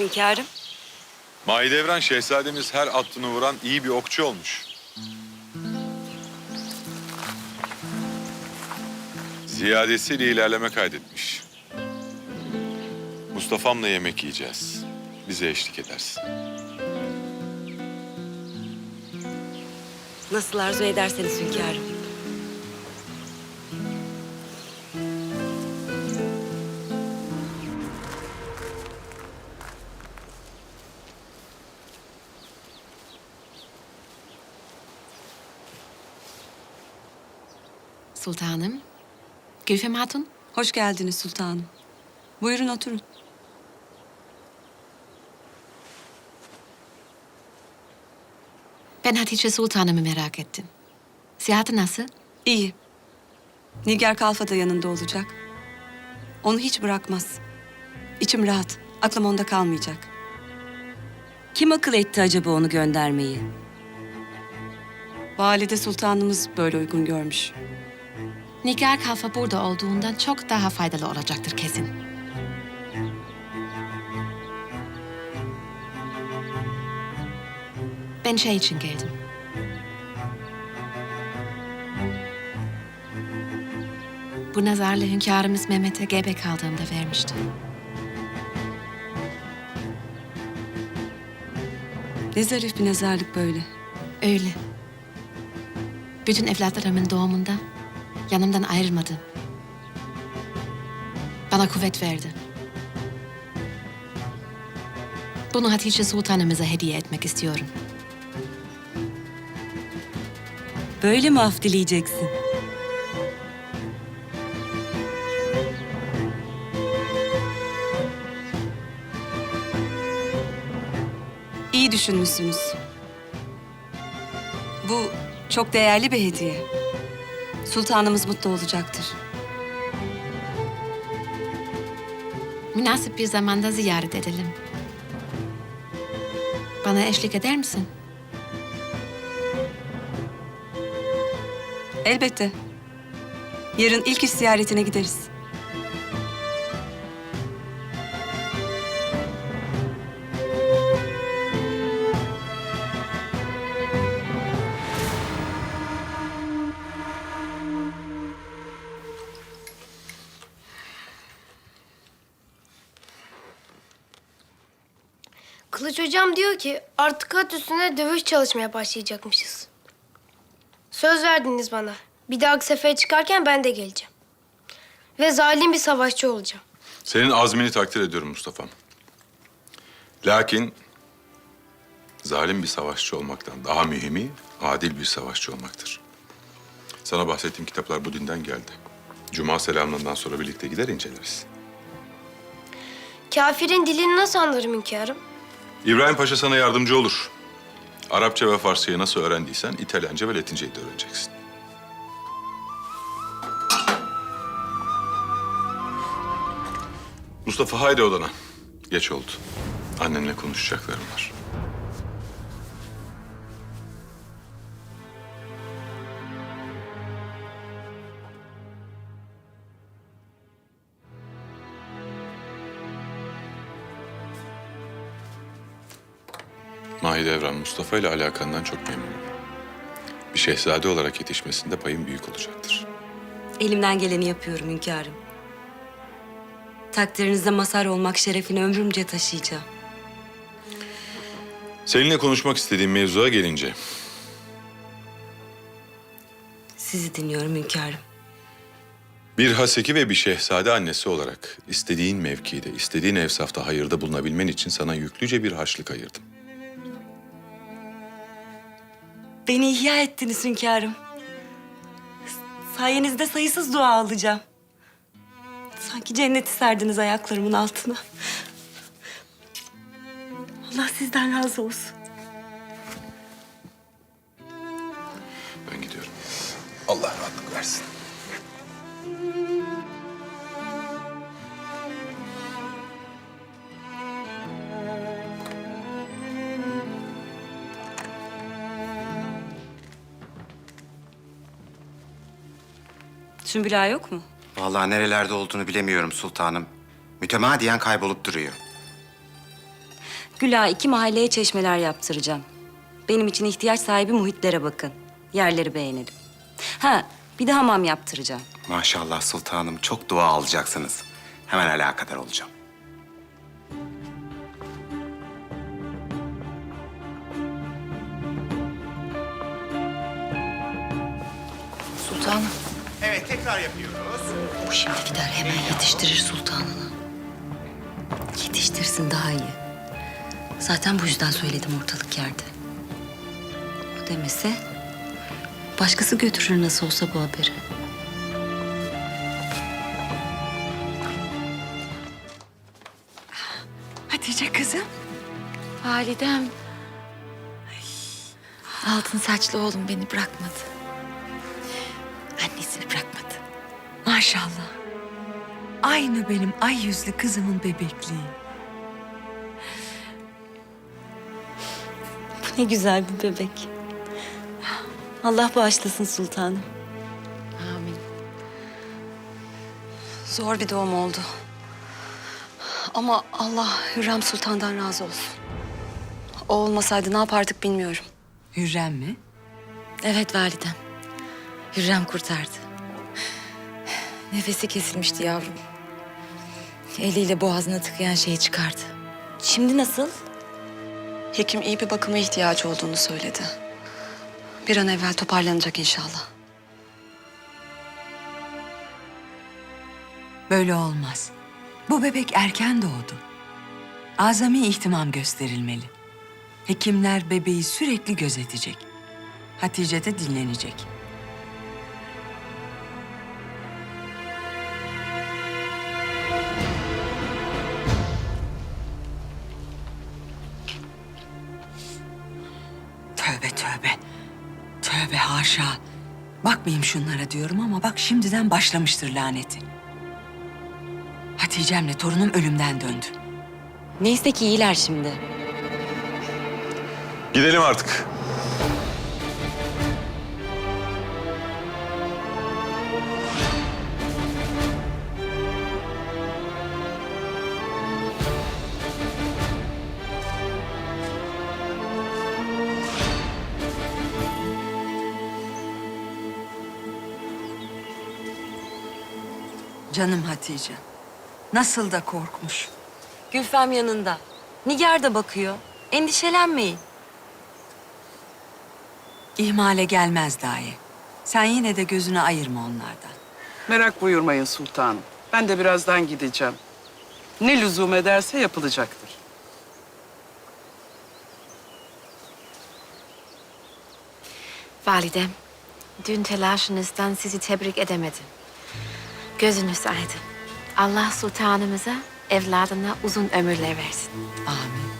Hünkârım. Mahidevran şehzademiz her attını vuran iyi bir okçu olmuş. Ziyadesiyle ilerleme kaydetmiş. Mustafa'mla yemek yiyeceğiz. Bize eşlik edersin. Nasıl arzu ederseniz hünkârım. Sultanım. Gülfem Hatun. Hoş geldiniz sultanım. Buyurun oturun. Ben Hatice Sultanımı merak ettim. Sıhhati nasıl? İyi. Nigar Kalfa da yanında olacak. Onu hiç bırakmaz. İçim rahat. Aklım onda kalmayacak. Kim akıl etti acaba onu göndermeyi? Valide sultanımız böyle uygun görmüş. Nigar Kalfa burada olduğundan çok daha faydalı olacaktır kesin. Ben şey için geldim. Bu nazarlı hünkârımız Mehmet'e gebe kaldığımda vermişti. Ne zarif bir nezarlık böyle. Öyle. Bütün evlatlarımın doğumunda yanımdan ayrılmadı. Bana kuvvet verdi. Bunu Hatice Sultanımıza hediye etmek istiyorum. Böyle mi af dileyeceksin? İyi düşünmüşsünüz. Bu çok değerli bir hediye. Sultanımız mutlu olacaktır. Münasip bir zamanda ziyaret edelim. Bana eşlik eder misin? Elbette. Yarın ilk iş ziyaretine gideriz. Kılıç hocam diyor ki artık at üstüne dövüş çalışmaya başlayacakmışız. Söz verdiniz bana. Bir dahaki sefere çıkarken ben de geleceğim. Ve zalim bir savaşçı olacağım. Senin azmini takdir ediyorum Mustafa'm. Lakin zalim bir savaşçı olmaktan daha mühimi adil bir savaşçı olmaktır. Sana bahsettiğim kitaplar bu dinden geldi. Cuma selamından sonra birlikte gider inceleriz. Kafirin dilini nasıl anlarım hünkârım? İbrahim Paşa sana yardımcı olur. Arapça ve Farsçayı nasıl öğrendiysen İtalyanca ve Latinceyi de öğreneceksin. Mustafa haydi odana. Geç oldu. Annenle konuşacaklarım var. Mahidevran Mustafa ile alakandan çok memnunum. Bir şehzade olarak yetişmesinde payım büyük olacaktır. Elimden geleni yapıyorum hünkârım. Takdirinizde mazhar olmak şerefini ömrümce taşıyacağım. Seninle konuşmak istediğim mevzuya gelince Sizi dinliyorum hünkârım. bir haseki ve bir şehzade annesi olarak istediğin mevkide, istediğin evsafta hayırda bulunabilmen için sana yüklüce bir harçlık ayırdım. Beni ihya ettiniz hünkârım. Sayenizde sayısız dua alacağım. Sanki cenneti serdiniz ayaklarımın altına. Allah sizden razı olsun. Ben gidiyorum. Allah rahatlık versin. Sümbül Ağa yok mu? Vallahi nerelerde olduğunu bilemiyorum sultanım. Mütemadiyen kaybolup duruyor. Güla iki mahalleye çeşmeler yaptıracağım. Benim için ihtiyaç sahibi muhitlere bakın. Yerleri beğenelim. Ha, bir de hamam yaptıracağım. Maşallah sultanım çok dua alacaksınız. Hemen alakadar olacağım. Tekrar yapıyoruz. bu şimdi gider hemen yetiştirir sultanını. Yetiştirsin daha iyi. Zaten bu yüzden söyledim ortalık yerde. O demese başkası götürür nasıl olsa bu haberi. Hatice kızım. Validem. Ay, Altın saçlı oğlum beni bırakmadı. Maşallah. Aynı benim ay yüzlü kızımın bebekliği. Ne güzel bir bebek. Allah bağışlasın sultanım. Amin. Zor bir doğum oldu. Ama Allah Hürrem Sultan'dan razı olsun. O olmasaydı ne yapardık bilmiyorum. Hürrem mi? Evet validem. Hürrem kurtardı. Nefesi kesilmişti yavrum. Eliyle boğazına tıkayan şeyi çıkardı. Şimdi nasıl? Hekim iyi bir bakıma ihtiyacı olduğunu söyledi. Bir an evvel toparlanacak inşallah. Böyle olmaz. Bu bebek erken doğdu. Azami ihtimam gösterilmeli. Hekimler bebeği sürekli gözetecek. Hatice de dinlenecek. Tövbe tövbe. Tövbe haşa. Bakmayayım şunlara diyorum ama bak şimdiden başlamıştır laneti. Hatice'mle torunum ölümden döndü. Neyse ki iyiler şimdi. Gidelim artık. Canım Hatice. Nasıl da korkmuş. Gülfem yanında. Nigar da bakıyor. Endişelenmeyin. İhmale gelmez dahi. Sen yine de gözünü ayırma onlardan. Merak buyurmayın sultanım. Ben de birazdan gideceğim. Ne lüzum ederse yapılacaktır. Validem, dün telaşınızdan sizi tebrik edemedim. Gözünüz aydın. Allah sultanımıza evladına uzun ömürler versin. Amin.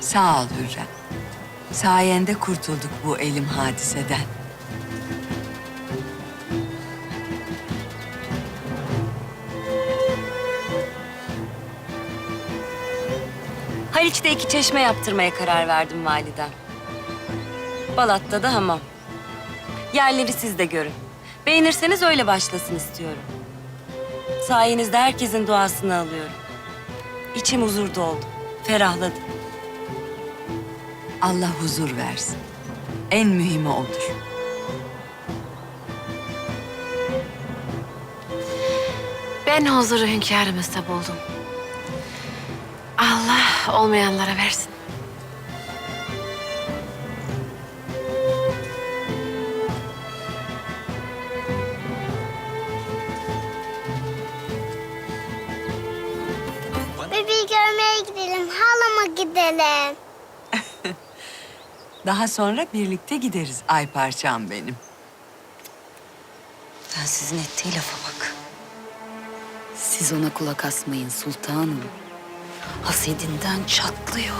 Sağ ol Hürrem. Sayende kurtulduk bu elim hadiseden. Haliç'te iki çeşme yaptırmaya karar verdim validem. Balat'ta da hamam. Yerleri siz de görün. Beğenirseniz öyle başlasın istiyorum. Sayenizde herkesin duasını alıyorum. İçim huzur doldu, ferahladı. Allah huzur versin. En mühimi odur. Ben huzuru hünkârımızda buldum. Allah olmayanlara versin. Bebeği görmeye gidelim, halama gidelim. Daha sonra birlikte gideriz ay parçam benim. Sen sizin ettiği lafa bak. Siz ona kulak asmayın sultanım. Hasedinden çatlıyor.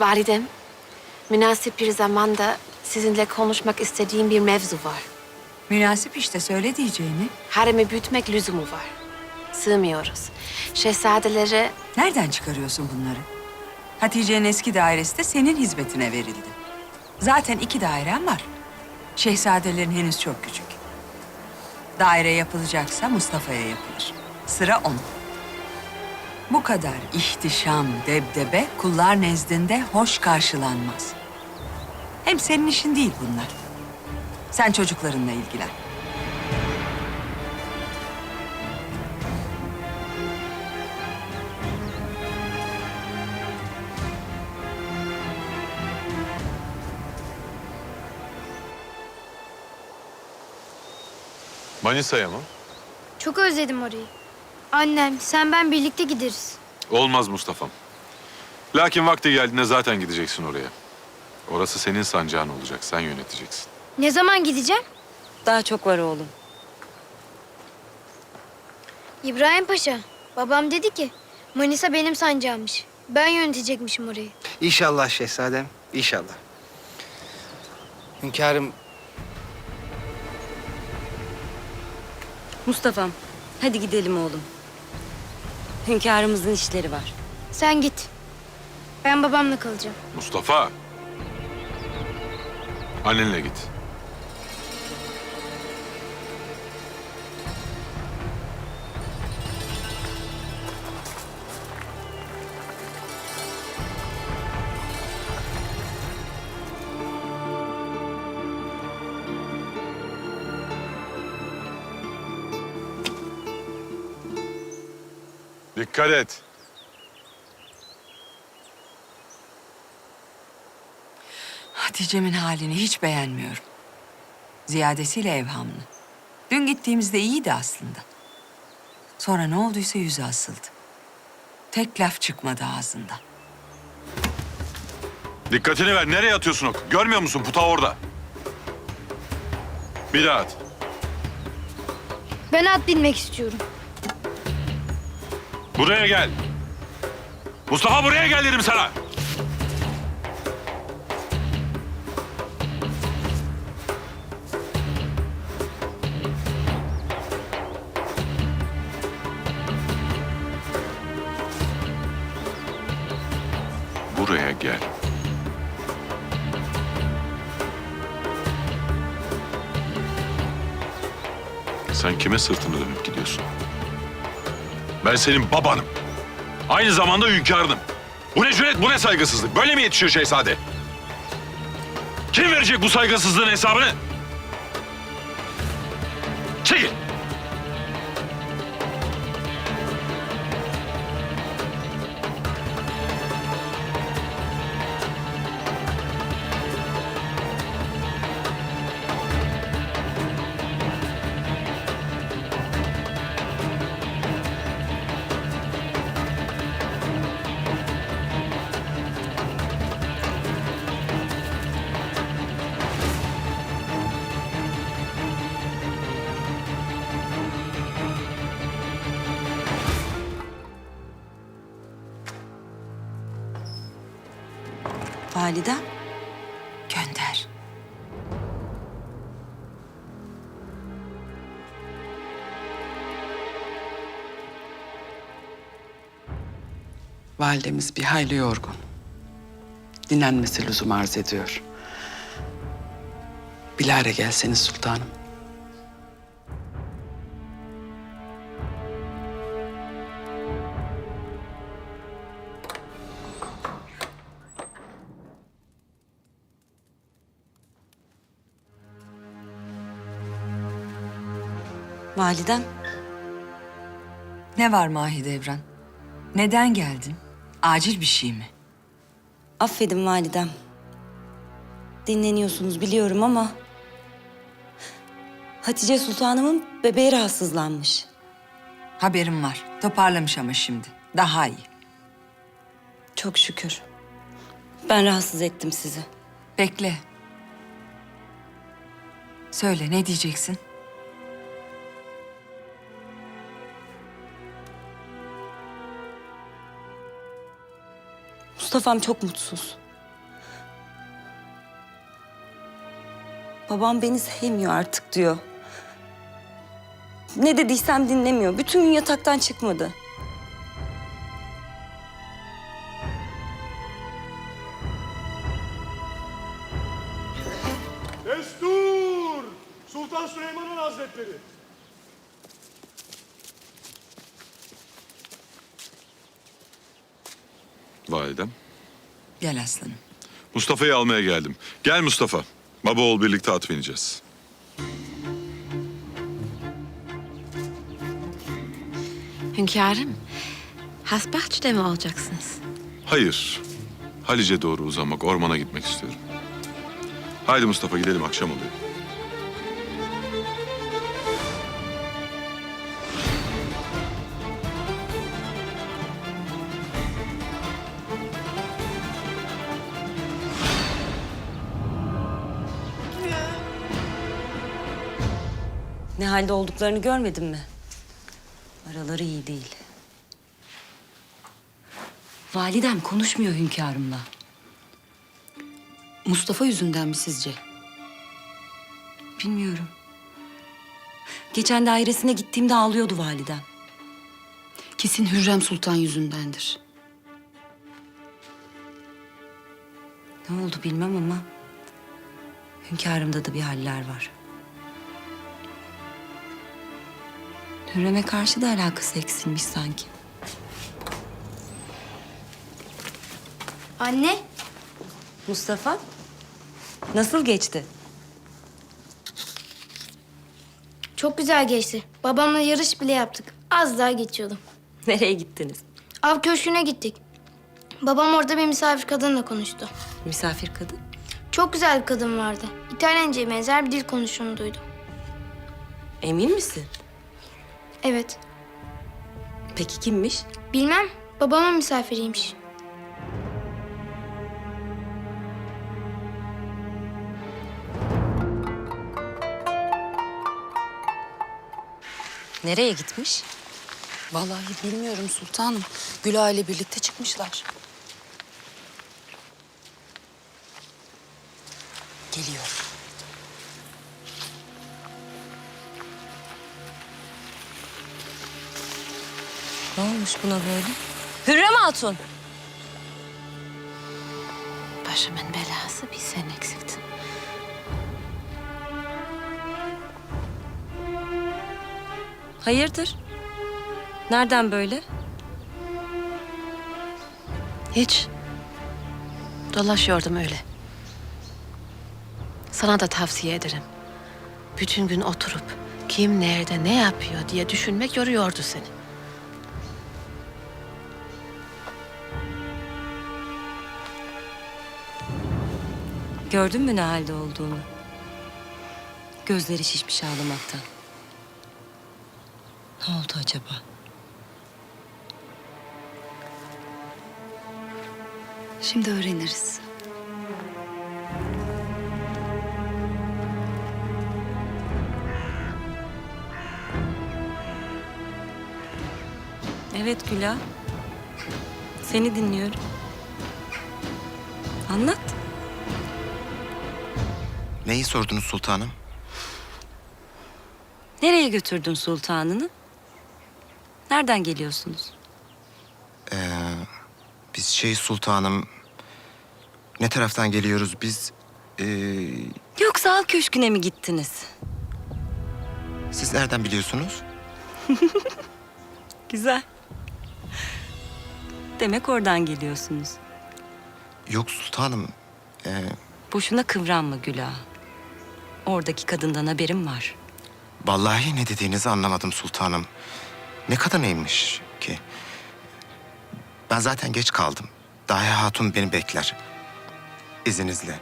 Validem, münasip bir zamanda sizinle konuşmak istediğim bir mevzu var. Münasip işte söyle diyeceğini. Haremi büyütmek lüzumu var. Sığmıyoruz. Şehzadelere Nereden çıkarıyorsun bunları? Hatice'nin eski dairesi de senin hizmetine verildi. Zaten iki dairem var. Şehzadelerin henüz çok küçük. Daire yapılacaksa Mustafa'ya yapılır. Sıra onun. Bu kadar ihtişam, debdebe kullar nezdinde hoş karşılanmaz. Hem senin işin değil bunlar. Sen çocuklarınla ilgilen. Manisa'ya mı? Çok özledim orayı. Annem, sen ben birlikte gideriz. Olmaz Mustafa'm. Lakin vakti geldiğinde zaten gideceksin oraya. Orası senin sancağın olacak, sen yöneteceksin. Ne zaman gideceğim? Daha çok var oğlum. İbrahim Paşa, babam dedi ki Manisa benim sancağımmış. Ben yönetecekmişim orayı. İnşallah şehzadem, inşallah. Hünkârım, Mustafa'm hadi gidelim oğlum. Hünkârımızın işleri var. Sen git. Ben babamla kalacağım. Mustafa! Annenle git. Dikkat et. Hatice'min halini hiç beğenmiyorum. Ziyadesiyle evhamlı. Dün gittiğimizde iyiydi aslında. Sonra ne olduysa yüzü asıldı. Tek laf çıkmadı ağzından. Dikkatini ver. Nereye atıyorsun o? Görmüyor musun? Puta orada. Bir daha at. Ben at binmek istiyorum. Buraya gel. Mustafa buraya gel dedim sana. Buraya gel. Sen kime sırtını dönüp gidiyorsun? Ben senin babanım. Aynı zamanda hünkârınım. Bu ne cüret, bu ne saygısızlık? Böyle mi yetişiyor şehzade? Kim verecek bu saygısızlığın hesabını? Validem. Gönder. Validemiz bir hayli yorgun. Dinlenmesi lüzum arz ediyor. Bilare gelseniz sultanım. Validem. Ne var Mahidevran? Neden geldin? Acil bir şey mi? Affedin validem. Dinleniyorsunuz biliyorum ama... Hatice Sultanımın bebeği rahatsızlanmış. Haberim var. Toparlamış ama şimdi. Daha iyi. Çok şükür. Ben rahatsız ettim sizi. Bekle. Söyle ne diyeceksin? Mustafa'm çok mutsuz. Babam beni sevmiyor artık diyor. Ne dediysem dinlemiyor. Bütün gün yataktan çıkmadı. Aslanım. Mustafa'yı almaya geldim. Gel Mustafa. Baba oğul birlikte at bineceğiz. Hünkârım, Hasbahçe'de mi olacaksınız? Hayır. Halice doğru uzamak, ormana gitmek istiyorum. Haydi Mustafa gidelim akşam oluyor. Halde olduklarını görmedin mi? Araları iyi değil. Validem konuşmuyor hünkârımla. Mustafa yüzünden mi sizce? Bilmiyorum. Geçen dairesine gittiğimde ağlıyordu validem. Kesin Hürrem Sultan yüzündendir. Ne oldu bilmem ama... ...hünkârımda da bir haller var. Hürrem'e karşı da alakası eksilmiş sanki. Anne, Mustafa, nasıl geçti? çok güzel geçti. Babamla yarış bile yaptık. Az daha geçiyordum. Nereye gittiniz? Av köşküne gittik. Babam orada bir misafir kadınla konuştu. Misafir kadın. Çok güzel bir kadın vardı. İtalyanca'ya benzer bir dil konuştuğunu duydum. Emin misin? Evet. Peki kimmiş? Bilmem, babamın misafiriymiş. Nereye gitmiş? Vallahi bilmiyorum sultanım. Güla ile birlikte çıkmışlar. Geliyor. Ne olmuş buna böyle? Hürrem Hatun. Başımın belası bir sen eksiktin. Hayırdır? Nereden böyle? Hiç. Dolaşıyordum öyle. Sana da tavsiye ederim. Bütün gün oturup kim nerede ne yapıyor diye düşünmek yoruyordu seni. Gördün mü ne halde olduğunu? Gözleri şişmiş ağlamaktan. Ne oldu acaba? Şimdi öğreniriz. Evet Güla. Seni dinliyorum. Anlat. Neyi sordunuz sultanım? Nereye götürdün sultanını? Nereden geliyorsunuz? Ee, biz şey sultanım... Ne taraftan geliyoruz biz? Ee, Yoksa al köşküne mi gittiniz? siz nereden biliyorsunuz? Güzel. Demek oradan geliyorsunuz. Yok sultanım. Ee, Boşuna kıvranma Güla. Oradaki kadından haberim var. vallahi ne dediğinizi anlamadım sultanım. Ne kadar neymiş ki? Ben zaten geç kaldım. Dahi Hatun beni bekler. İzninizle.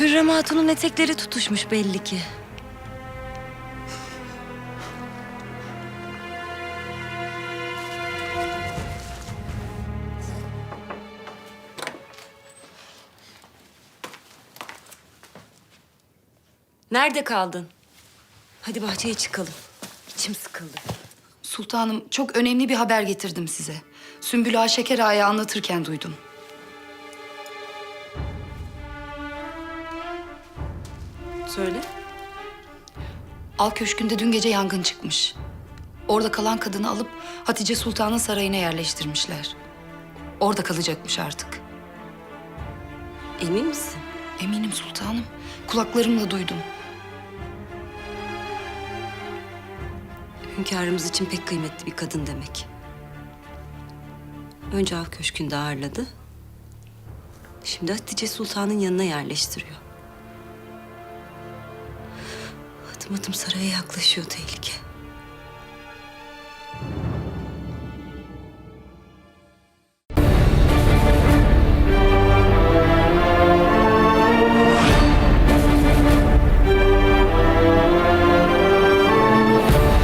Hürrem Hatun'un etekleri tutuşmuş belli ki. Nerede kaldın? Hadi bahçeye çıkalım. İçim sıkıldı. Sultanım çok önemli bir haber getirdim size. Sümbül Ağa Şeker Ağa'ya anlatırken duydum. Söyle. Al Köşkü'nde dün gece yangın çıkmış. Orada kalan kadını alıp Hatice Sultan'ın sarayına yerleştirmişler. Orada kalacakmış artık. Emin misin? Eminim sultanım. Kulaklarımla duydum. Hünkârımız için pek kıymetli bir kadın demek. Önce av köşkünde ağırladı. Şimdi Hatice Sultan'ın yanına yerleştiriyor. Adım adım saraya yaklaşıyor tehlike.